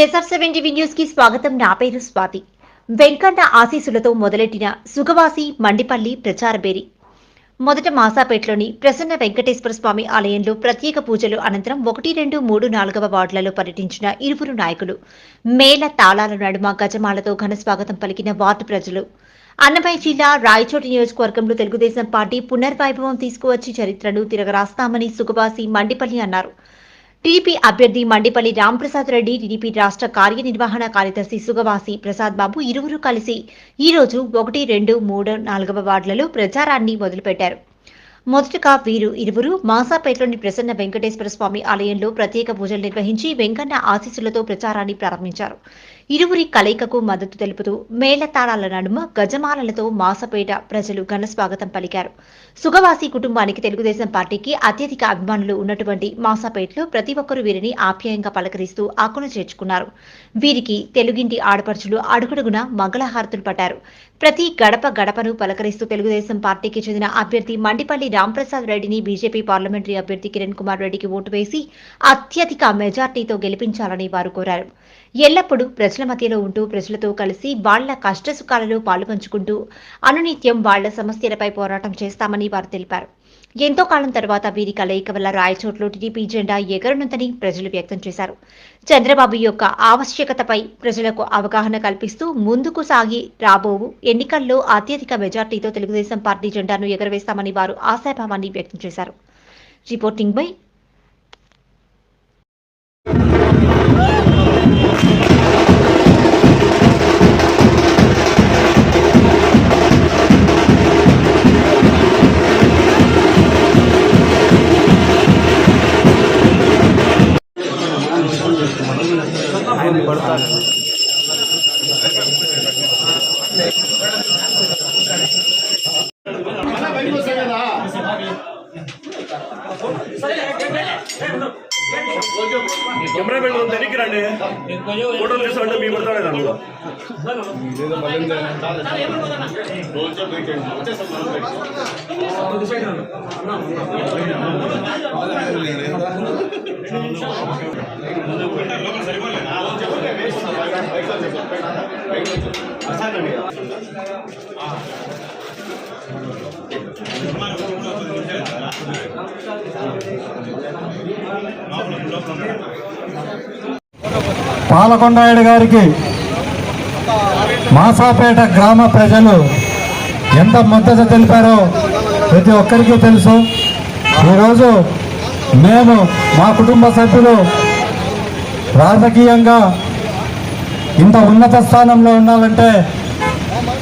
SR seven TV న్యూస్కి స్వాగతం. నా పేరు స్వాతి. వెంకన్న ఆశీసులతో మొదలెట్టిన సుగవాసి మండిపల్లి ప్రచార బేరి. మొదట మాసాపేటలోని ప్రసన్న వెంకటేశ్వర స్వామి ఆలయంలో ప్రత్యేక పూజలు అనంతరం ఒకటి రెండు మూడు నాలుగవ వార్డులలో పర్యటించిన ఇరువురు నాయకులు. మేళ తాళాల నడుమ గజమాలతో ఘన స్వాగతం పలికిన వార్డు ప్రజలు. అన్నమయ్య జిల్లా రాయచోటి నియోజకవర్గంలో తెలుగుదేశం పార్టీ పునర్వైభవం తీసుకువచ్చి చరిత్రను తిరగరాస్తామని సుగవాసి మండిపల్లి అన్నారు. టీడీపీ అభ్యర్థి మండిపల్లి రాంప్రసాద్ రెడ్డి టీడీపీ రాష్ట్ర కార్యనిర్వహణ కార్యదర్శి సుగవాసి ప్రసాద్ బాబు ఇరువురు కలిసి ఈ రోజు ఒకటి రెండు మూడు నాలుగవ వార్డులలో ప్రచారాన్ని మొదలుపెట్టారు. మొదటగా వీరు ఇరువురు మాసాపేటలోని ప్రసన్న వెంకటేశ్వర స్వామి ఆలయంలో ప్రత్యేక పూజలు నిర్వహించి వెంకన్న ఆశీస్సులతో ప్రచారాన్ని ప్రారంభించారు. ఇరువురి కలయికకు మద్దతు తెలుపుతూ మేళతాళాల నడుమ గజమాలలతో మాసపేట ప్రజలు ఘన స్వాగతం పలికారు. సుగవాసి కుటుంబానికి తెలుగుదేశం పార్టీకి అత్యధిక అభిమానులు ఉన్నటువంటి మాసాపేటలో ప్రతి ఒక్కరూ వీరిని ఆప్యాయంగా పలకరిస్తూ ఆకును చేర్చుకున్నారు. వీరికి తెలుగింటి ఆడపడుచులు అడుగడుగున మంగళహారతులు పట్టారు. ప్రతి గడప గడపను పలకరిస్తూ తెలుగుదేశం పార్టీకి చెందిన అభ్యర్థి మండిపల్లి రాంప్రసాద్ రెడ్డిని బీజేపీ పార్లమెంటరీ అభ్యర్థి కిరణ్ కుమార్ రెడ్డికి ఓటు వేసి అత్యధిక మెజార్టీతో గెలిపించాలని వారు కోరారు. ఎల్లప్పుడూ ప్రజల మధ్యలో ఉంటూ ప్రజలతో కలిసి వాళ్ళ కష్టసుఖాలలో పాలుపంచుకుంటూ అనునిత్యం వాళ్ళ సమస్యలపై పోరాటం చేస్తామని వారు తెలిపారు. ఎంతో కాలం తర్వాత వీరి కలయిక వల్ల రాయచోట్లో టీడీపీ జెండా ఎగరనుందని ప్రజలు వ్యక్తం చేశారు. చంద్రబాబు యొక్క ఆవశ్యకతపై ప్రజలకు అవగాహన కల్పిస్తూ ముందుకు సాగి రాబోవు ఎన్నికల్లో అత్యధిక మెజార్టీతో తెలుగుదేశం పార్టీ జెండాను ఎగరవేస్తామని వారు ఆశాభావాన్ని వ్యక్తం చేశారు. రిపోర్టింగ్ బై కొడతారు కదా కెమెరా పెట్టుకుని దగ్గరికి రండి ఫోటో తీసుకోండి మీ పడతాడు దాంట్లో పాలకొండాయుడు గారికి మాసాపేట గ్రామ ప్రజలు ఎంత మద్దతు తెలిపారో ప్రతి ఒక్కరికి తెలుసు. ఈరోజు మేము మా కుటుంబ సభ్యులు రాజకీయంగా ఇంత ఉన్నత స్థానంలో ఉండాలంటే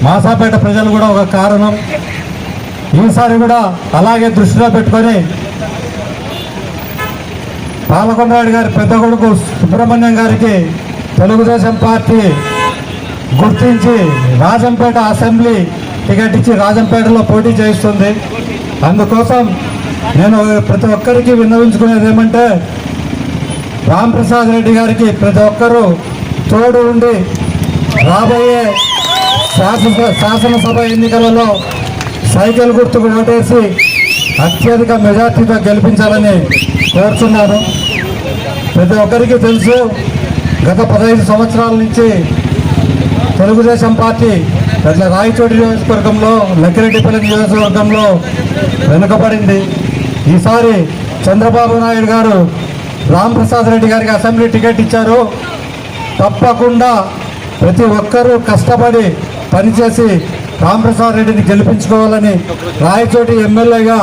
మాసాపేట ప్రజలు కూడా ఒక కారణం. ఈసారి కూడా అలాగే దృష్టిలో పెట్టుకొని పాలకొండరాయుడు గారి పెద్ద కొడుకు సుబ్రహ్మణ్యం గారికి తెలుగుదేశం పార్టీ గుర్తించి రాజంపేట అసెంబ్లీ టికెట్ ఇచ్చి రాజంపేటలో పోటీ చేయిస్తుంది. అందుకోసం నేను ప్రతి ఒక్కరికి విన్నవించుకునేది ఏమంటే రాంప్రసాద్ రెడ్డి గారికి ప్రతి ఒక్కరూ తోడు ఉండి రాబోయే శాసన శాసనసభ ఎన్నికలలో సైకిల్ గుర్తుకు ఓటేసి అత్యధిక మెజార్టీతో గెలిపించాలని కోరుతున్నాను ప్రతి ఒక్కరికి తెలుసు గత పదహైదు సంవత్సరాల నుంచి తెలుగుదేశం పార్టీ అట్లా రాయచోటి నియోజకవర్గంలో లక్కిరెడ్డిపల్లి నియోజకవర్గంలో వెనుకబడింది. ఈసారి చంద్రబాబు నాయుడు గారు రాంప్రసాద్ రెడ్డి గారికి అసెంబ్లీ టికెట్ ఇచ్చారు. తప్పకుండా ప్రతి ఒక్కరూ కష్టపడి పనిచేసి రాంప్రసాద్ రెడ్డిని గెలిపించుకోవాలని రాయచోటి ఎమ్మెల్యేగా